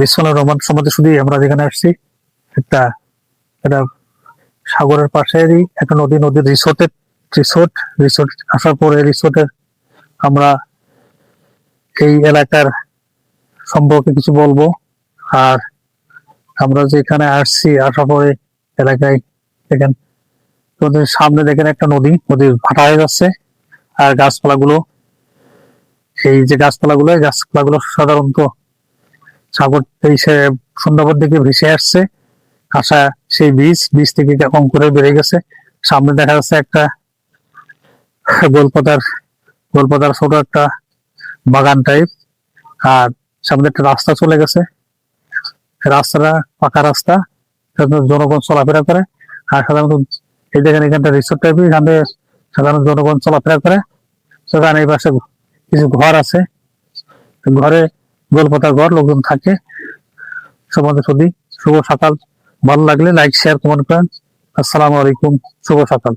বিশ্বনাথ রহমান সমাধি শুধু আমরা যেখানে আসছি, একটা এটা সাগরের পাশেরই একটা নদী, নদীর রিসোর্টের রিসোর্ট রিসোর্ট আসার পরে রিসোর্টের আমরা এই এলাকার সম্পর্কে কিছু বলব। আর আমরা যেখানে আসছি, আসার পরে এলাকায় দেখেন তোদের সামনে দেখেন একটা নদী, নদীর ভাটা হয়ে যাচ্ছে। আর গাছপালাগুলো, এই যে গাছপালাগুলো গাছপালাগুলো সাধারণত সাগর সুন্দরবন থেকে ভেসে আসছে। আসা সেই বীজ বীজ থেকে কম করে বেড়ে গেছে। সামনে দেখা যাচ্ছে একটা গোলপাতার গোলপাতার ছোট একটা বাগান টাইপ আর সামনে একটা রাস্তা চলে গেছে। রাস্তাটা পাকা রাস্তা। জনগণ চলাফেরা করে। আর সাধারণত এই দেখেন এখানটা রিসোর্ট টাইপের এখানে সাধারণ জনগণ চলাফেরা করে। সেখানে এই পাশে কিছু ঘর আছে। ঘরে গোলপাতা ঘর লোকজন থাকে। সমাজে শুভ সকাল। ভালো লাগলে লাইক শেয়ার কমেন্ট করেন আসসালামু আলাইকুম। শুভ সকাল।